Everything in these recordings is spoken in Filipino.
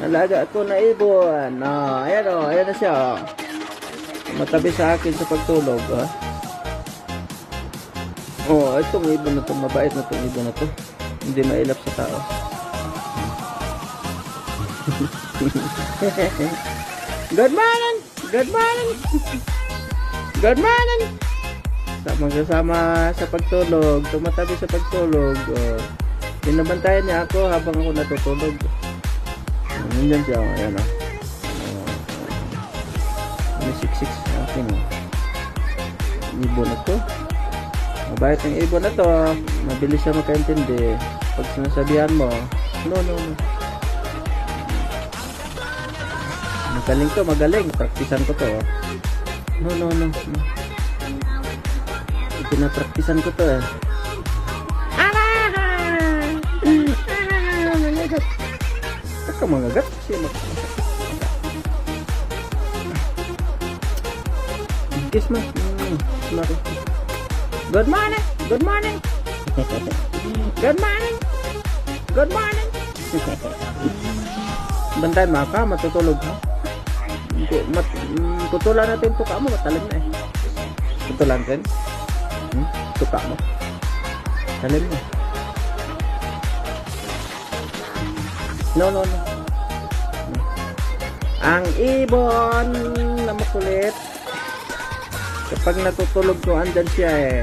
alaga ko na ibon. Oh, ayan oh, ayan na siya. Oh. Matabi sa akin sa pagtulog. Oh. Oh, itong ibon na to, mabait na itong ibon na to. Hindi mailap sa tao. Good morning! Good morning! Good morning! Sama kasama sa pagtulog, tumatabi sa pagtulog. Oh. Binabantayan niya ako habang ako natutulog. Nandiyan siya, ayan oh. Oh, May siksik sa akin oh. Ibon na to. Mabait ang ibon na to. Mabilis siya makaintindi. Pag sinasabihan mo, no, no, no. Magaling to, magaling. Praktisan ko to. oh. No, no, no. no. Ko to eh. Mangagat? Kasi mag... Kiss mo. Mm. Good morning! Good morning! Good morning! Good morning! Bantay mga ka, matutulog ha. Mat, tutulan natin tuka mo, matalim na eh. Tutulan natin. Hmm? Tuka mo. Talim mo. No, no, no. Ang ibon na makulit. Kapag natutulog ko, andyan siya eh.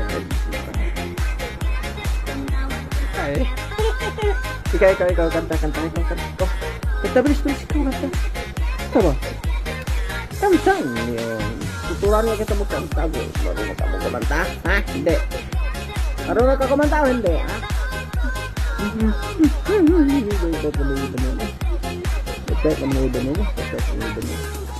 Ay. ikaw, ikaw, ikaw, kanta, kanta, ikaw, kanta. Oh, kanta, bilis, bilis, ikaw, kanta. Ikaw ba? Kanta yun. Tuturan mo kita magkanta. Marunong ka mo kumanta? Ha? Hindi. Marunong ka kumanta o hindi? Ha? Ito pa na ibon mo. Ito pa na ibon mo. Ito pa na ibon mo.